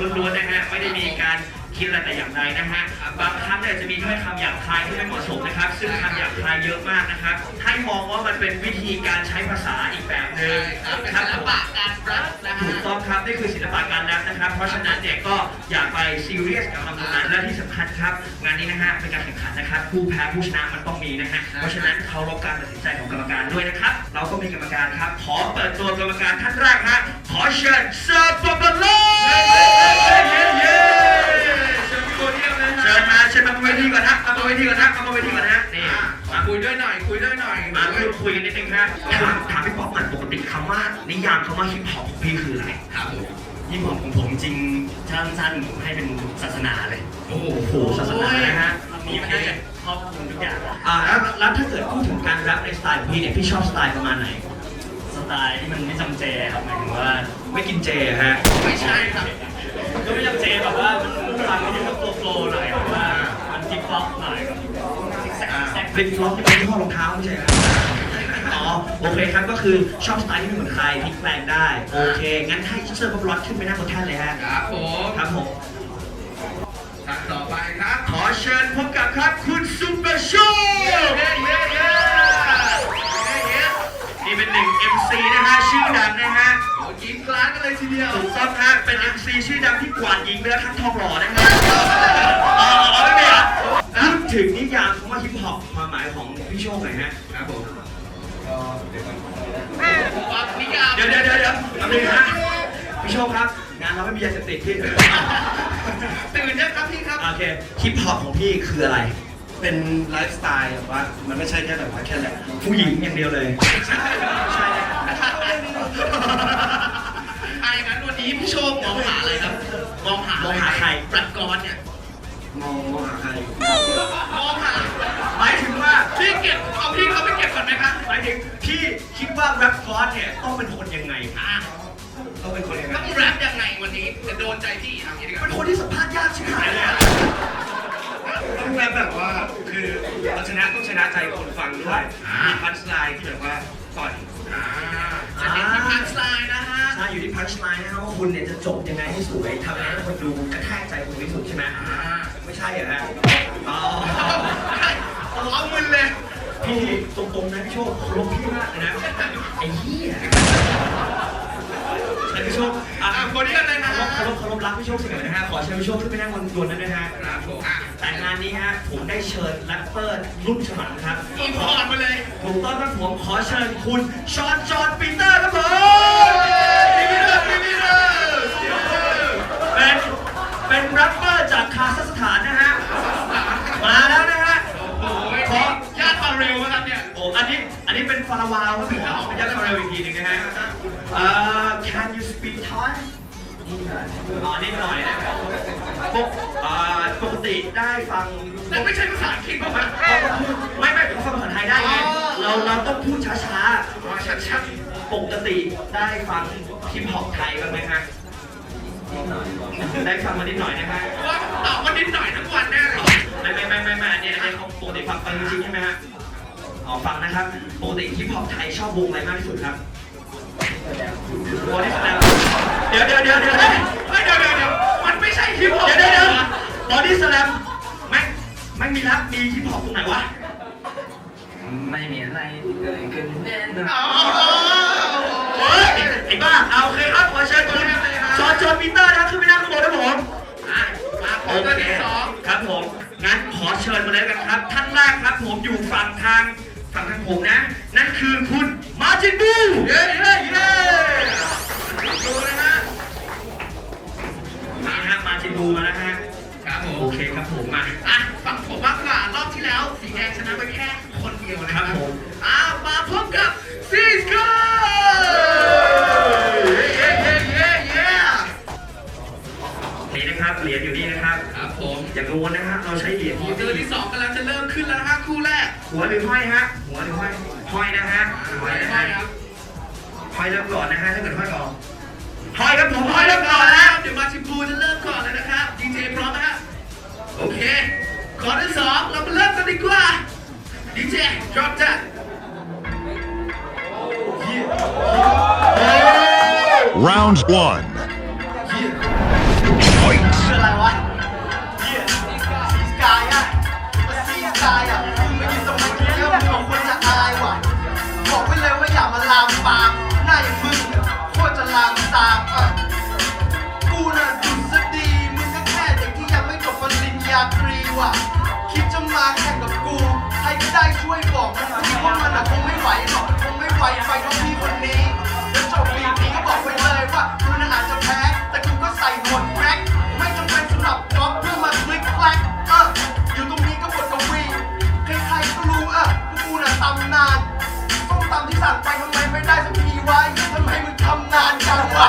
ล้วนๆนะฮะไม่ได้มีการ คิดอะไรแต่อย่างใดนะฮะบางครั้งเนี่ยจะมีถ้อยคำหยาบคายที่ไม่เหมาะสมนะครับ ซึ่งคำหยาบคายเยอะมากนะครับให้มองว่ามันเป็นวิธีการใช้ภาษาอีกแบบหนึ่งเป็นครัศิบลผมปะการแรปนะถูฮะกต้องครับนี่คือศิลปะการแรปนะครับ เพราะฉะนั้นเนี่ยก็อย่าไปซีเรียสกับคำตรงนั้นและที่สำคัญครับ งานนี้นะฮะเป็นการแข่งขันนะครับ ผู้แพ้ผู้ชนะมันต้องมีนะฮะเพราะฉะนั้นเคารพการตัดสินใจของกรรมการด้วยนะครับ เราก็มีกรรมการครับขอเปิดตัวกรรมการท่านแรกฮะขอเชิญเซอร์ปอบโล ทีก่อนนะมาบนเวทีก่อนนะนี่อะมาคุยด้วยหน่อย คุยด้วยหน่อยมาพูดคุยกันนิดนึงครับถามถามพี่ป๊อปก่อนปกติคำว่านิยามคำว่าฮิปฮอปของพี่คืออะไรครับผมยิ่งผมของผมจริงถ้าสั้นๆผมให้เป็นศาสนาเลย โอ้โหศาสนานะฮะมีมันน่าจะครอบคลุมทุกอย่างอ่าแล้วแล้วถ้าเกิดพูดถึงการแรปในสไตล์ของพี่เนี่ยพี่ชอบสไตล์ประมาณไหนสไตล์ที่มันไม่จำเจครับหมายถึงว่าไม่กินเจฮะไม่ใช่ครับก็ไม่จำเจแบบว่ามันฟังมันจะต้องโฟล์ๆหน่อยแบบว่ามันทิปฟ็อกหน่อยแบบแซกแซก ฟลิปฟลอปที่เป็นยี่ห้อรองเท้าไม่ใช่ครับอ๋อโอเคครับก็คือชอบสไตล์ที่ไม่เหมือนใครพลิกแปลงได้ โอเค งั้นให้เซอร์บอลล็อตขึ้นไปนั่งบนแท่นเลยฮะครับผมครับผมท่านต่อไปครับ ขอเชิญพบกับครับคุณซุปเปอร์โชว์เย้เย้เย้เย้เย้นี่เป็นหนึ่ง MC นะฮะชื่อดังนะฮะโอ้ยิ้มกลางกันเลยทีเดียวถูกต้องฮะเป็น MC ชื่อดังที่กวาดหญิงไปแล้วทั้งทองหล่อนะฮะอ๋อเอาไม่เป็นไร พูดถึงนิยามคำว่าฮิปฮอปความหมายของพี่โชคหน่อยฮะครับผมว่านิยามเดี๋ยวเดี๋ยวเดี๋ยวเดี๋ยวแป๊บนึงนะพี่โชคครับ งานเราไม่มียาเสพติดพี่ตื่นนะครับพี่ครับ โอเคฮิปฮอปของพี่คืออะไร เป็นไลฟ์สไตล์แบบว่ามันไม่ใช่แค่แบบว่าแค่แหละผู้หญิงอย่างเดียวเลยใช่ใช่ไอ้งั้นวันนี้พี่โชคมองหาอะไรครับมองหามองหาใครปรัดกรเนี่ย มองมองหาใครมองหาหมายถึงว่าพี่เก็บเอาพี่เขาไปเก็บก่อนไหมครับหมายถึงพี่คิดว่าแรปฟอสเนี่ยต้องเป็นคนยังไงอะต้องเป็นคนยังไงต้องแรปยังไงวันนี้จะโดนใจพี่เอางี้ดีกเป็ว่านคนที่สัมภาษณ์ยากชิบหายเลยอะต้องแบบแบบว่าคือเราชนะต้องชนะใจคนฟังด้วยมีพันช์ไลน์ที่แบบว่าต่อยอ่าอันนี้ที่พันสไลน์นะฮะ ใช่อยู่ที่พันช์ไลน์นะครับว่าคุณเนี่ยจะจบยังไงให้สวยทำยังไงให้คนดูกระแทกใจคุณที่สุดใช่ไหมอ่าไม่ใช่เหรอฮะอ๋อเอามึนเลยพี่ตรงๆนะพี่โชคเคารพพี่มากเลยนะไอ้เหี้ยไอ้พี่โชคอะอะคนนี้อะไรนะเคารฮะพเคารพเคารพรักพี่โชคเสมอนะฮะขอเชิญพี่โชคขึ้นไปนั่งบนดวนนั้นด้วยฮะครับผมอะแต่งานนี้ฮะผมได้เชิญแรปเปอร์รุ่นฉมังครับอีพอร์ตมาเลยถูกต้องครับผมขอเชิญคุณชอนจอห์นปีเตอร์ครับผม เป็นแรปเปอร์จากคาซัคสถานนะฮะ มาแล้วนะฮะ โอ้ยญาติมาเร็วนะครับเนี่ย โอ้ อันนี้ อันนี้เป็นฟาราวาวครับผมเป็นยักษ์คาราเรลอีกทีหนึงนะฮะเอ่อ can you speak Thai อ๋อนิดหน่อยนะครับปกอ่าปกติได้ฟัง แต่ไม่ใช่ภาษาอังกฤษป่ะครับไม่ไม่ผมฟังภาษาไทยได้ไง เราเราต้องพูดช้าอ๋อชัดชัดๆ ปกติได้ฟังฮิปฮอปไทยบ้างไหมฮะ ได้ฟังมานิดหน่อยนะฮะว่าตอบว่านิดหน่อยทั้งวันแน่เลยไม่ไม่ไม่ไม่ไม่อันนี้อันนี้เขาปกติฟังฟังจริงๆใช่ไหมฮะอ๋อฟังนะครับปกติฮิปฮอปไทยชอบวงอะไรมากที่สุดครับบอดี้สแลมเดี๋ยวเดี๋ยวเดี๋ยวเดี๋ยวเฮ้เดี๋ยยวเฮ้ยเดี๋ยวเดี๋ยวเดี๋ยวมันไม่ใช่ฮิปฮอปเดี๋ยวเดี๋ยวเดี๋ยวบอดี้สแลมแม่งแม่งมีรักมีฮิปฮอปตรงไหนวะไม่มีอะไรที่เกิดขึ้นแน่นอนอ๋อเฮ้ยไอ้บ้าเอาโอเคครับขอเชิญคุณจอร์ จจอร์จปีเตอร์นะครับขึ้นไปนั่งข้างบนนะผมอะมาคโอนเคที่สองครับผม งั้นขอเชิญมาเลยกันครับ ท่านแรกครับผมอยู่ฝั่งทางฝั่งทางผมนะ นั่นคือคุณมาร์จินบูเย้เย้เย้ดูนะฮะนี่ฮะมาร์จินบูมาแล้วฮะครับผโอมเคครับผมมาอะฝั่งผมมากกว่ารอบที่แล้วสีแดงชนะไปแค่คนเดียวนะคครัรับบผมอะมาพบกับซีสโก้เหัวหรือห้อยฮะ หัวหรือห้อยห้อยนะฮะห้อยนะฮะห้อยเริ่มก่อนนะฮะถ้าเกิดห้อยก่อนห้อยครับผมห้อยเริ่มก่อนแล้วเดี๋ยวมาชิมพูจะเริ่มก่อนเลยนะครับดีเจพร้อมไนะฮะโอเคขอที่สองเรามาเริ่มกันดีกว่าดีเจ drop that round one ช่วยบอกมันสิว่ามันะคงไม่ไหวหรอกคงไม่ไหวไปกับพี่คนนี้แล้วจบปีนี้ก็บอกไปเลยว่าคุณนะอาจจะแพ้ แต่คุณก็ใส่หมวดแร็กไม่จำเป็นสำหรับจ็อบเพื่อมาคลิกแคลกเอออยู่ตรงนี้ก็บทกวีใครๆก็รู้อะวกกูน่ะตำนานต้องตามที่สั่งไปทำไมไม่ได้สักทีวะทำไมมึงทำนานจังวะ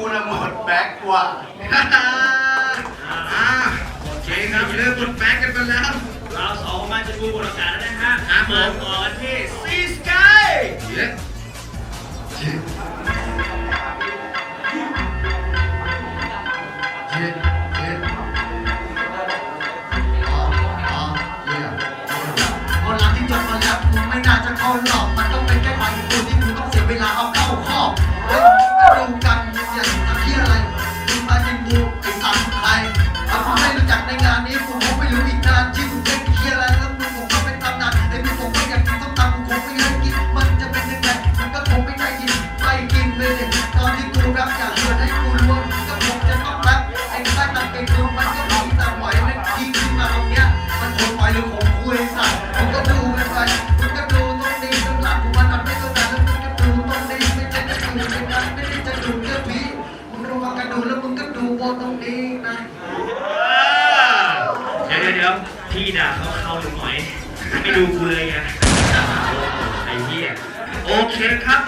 กูนะหมดแบกกว่าโอเคครับเริ่มหมดแบกกันไปแล้ว เราสองมาจะดูบทอากาศแล้วนะฮะหาหมอก่อน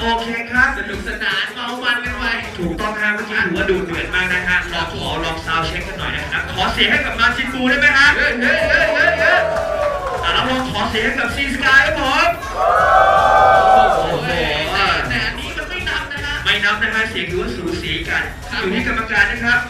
โอเคครับสนุกสนานเมามันกันไปถูกต้องครับเมื่อกี้ถือว่าดูเดือดมากนะฮะเราขอลองซาวเช็คกันหน่อยนะครับขอเสียงให้กับมาชินบูได้ไหมฮะเย้ยเย้ยเฮ้ยเฮ้เฮ้ยอะแล้วลองขอเสียงให้กับซีสกายครับผมโอ้โหแต่อันนี้มันไม่นับนะฮะไม่นับนะฮะเสียงถือว่าสูสีกันอยู่ที่กรรมการนะครับ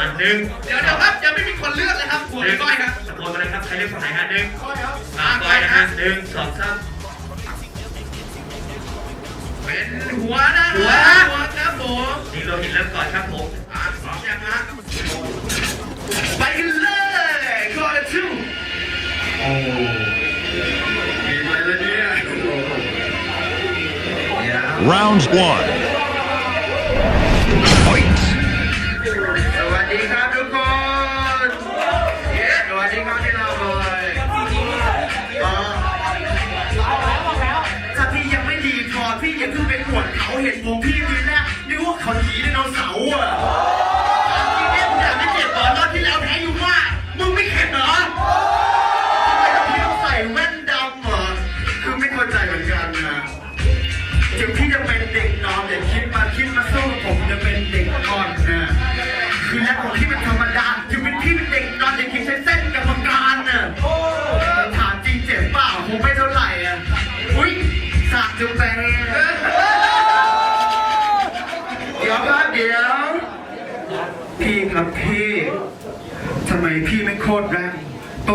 อันหนึ่งเดี๋ยวเดี๋ยวครับยังไม่มีคนเลือกเลยครับหัวก้อยครับตะโกนมาเลยครับใครเลือกฝั่งไหนฮะหนึ่งก้อยครับก้อยนะฮะหนึ่งสองสามเป็นหัวนะหัวหัวครับผมนี่โลหิตเริ่มก่อนครับผมอ่าพร้อมยังฮะไปกัเลยก้อยชูโอ้มีอะไรแล้วเนี่ย Round one. ahead, you gonna be.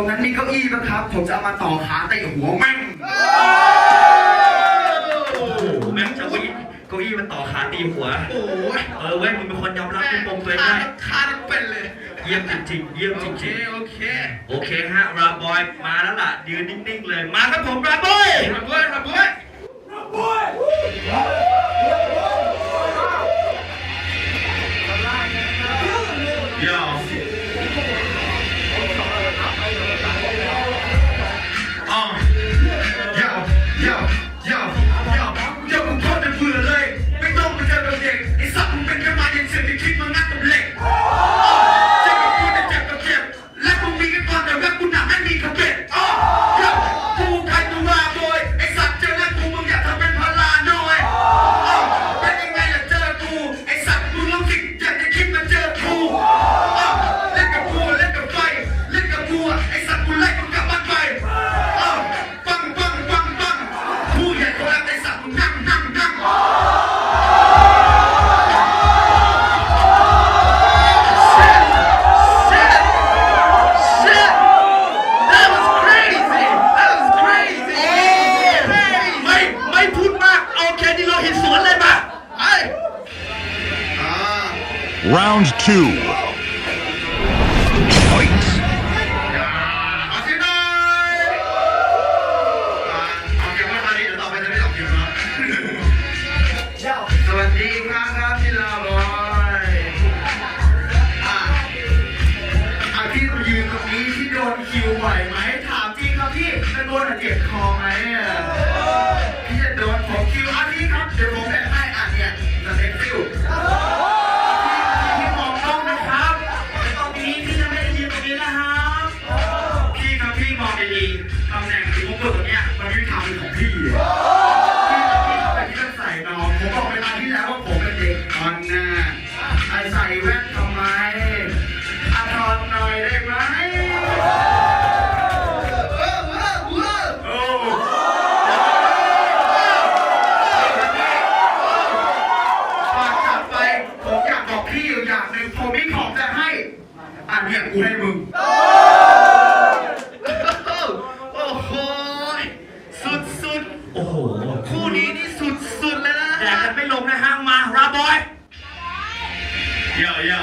งนั้นมีเก้าอี้ปะครับ ผมจะเอามาต่อขาเตะหัวแม่งแม่งจะวิ่งเก้าอี้มันต่อขาตีหัว โอ้ยเออเว้ยมึงเป็นคนยอมรับในปมตัวเองได้ ขาดเป็นเลย เยี่ยมจริงๆเยี่ยมจโอเคริงโอเคโอเคฮะราบอยมาแล้วล่ะยืนนิ่งๆเลย มาครับผมราบอยราบอวยทำด้วย Boy! Round two. บอยเย่าเย่า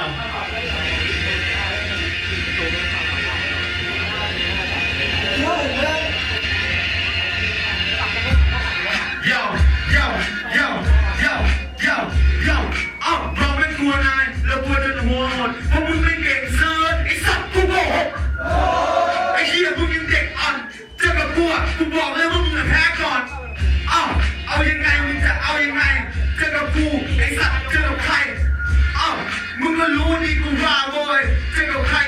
เย่าเย่าเย่าเย่าเย่าเย่าเอ้าเราไม่กลัวนายเรากลัวโดนหัวหดเพาะมึงไม่เก่งเซิร์ชไอ้สัตกูบอกไอ้เหี้ยมึงยังเด็กอ่อจะมากลัวกูบอกเลยว่ามึงจะแพ้ก่อนเอ้าเอายังไงมึงจะเอายังไงจะกับกู ก็รู้นี่กูว่าโว้ยจะกับใคร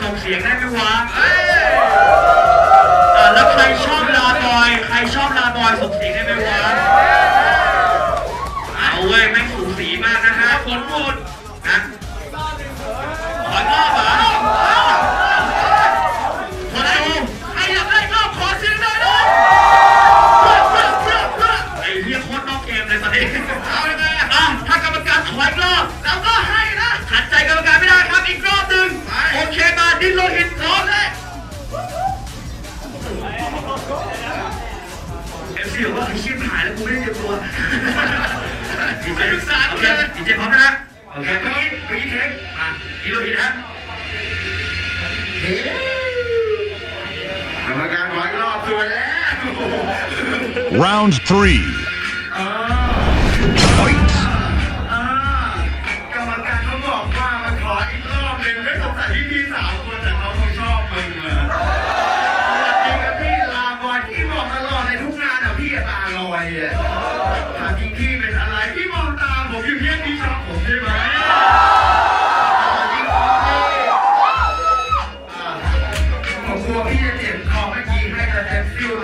ส่งเสียงได้ไหมวะอะแล้วใครชอบลาบอย ใครชอบลาบอยส่งเสียง ไม่ศึกษาโอเคอีกเจ็ดพร้อมนะฮะโอเคเฮ้ยปีเทปอ่ะอีโลหิตนะเฮ้ยกรรมการขออีกรอบสวยแล้ว Round three.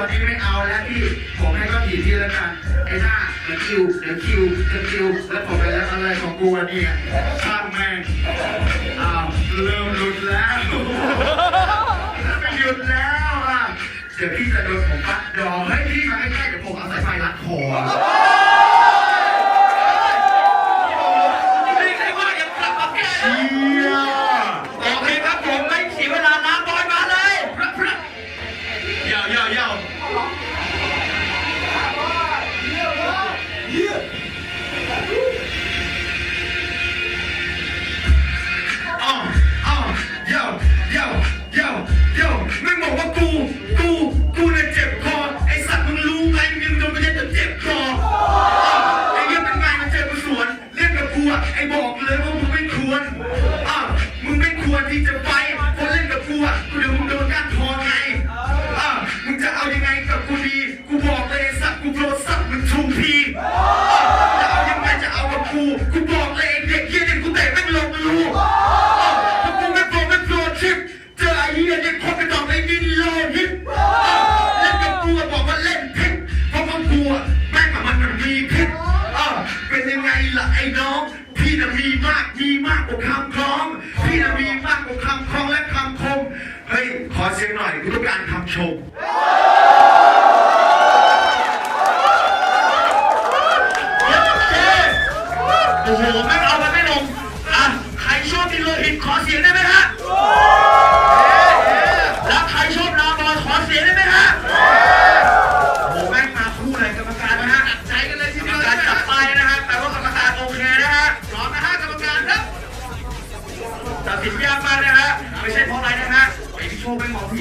นนี้ไม่เอาแล้วพี่ ผมให้ก็ผิดที่แล้วกัน ไอ้หน้าเดี๋ยวคิวเดี๋ยวคิวเดี๋ยวคิว แล้วผมไปแล้วอะไรของกูวันนี้ข้ามแม่งอ้าวเริ่มหลุดแล้วไม่หยุดแล้วอะ เดี๋ยวพี่จะโดนผมปัดดองให้พี่มาใกล้ๆเดี๋ยวผมเอาสายไฟรัดคอ อ้น้อง พี่จะมีมากมีมากกว่าคำคล้อง พี่จะมีมากกว่าคำคล้องและคำคม เฮ้ย ขอเสียงหน่อยคุณต้องการคำชม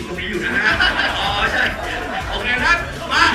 ตรงนี้อยู่นะ อ๋อใช่ โอเคครับ มา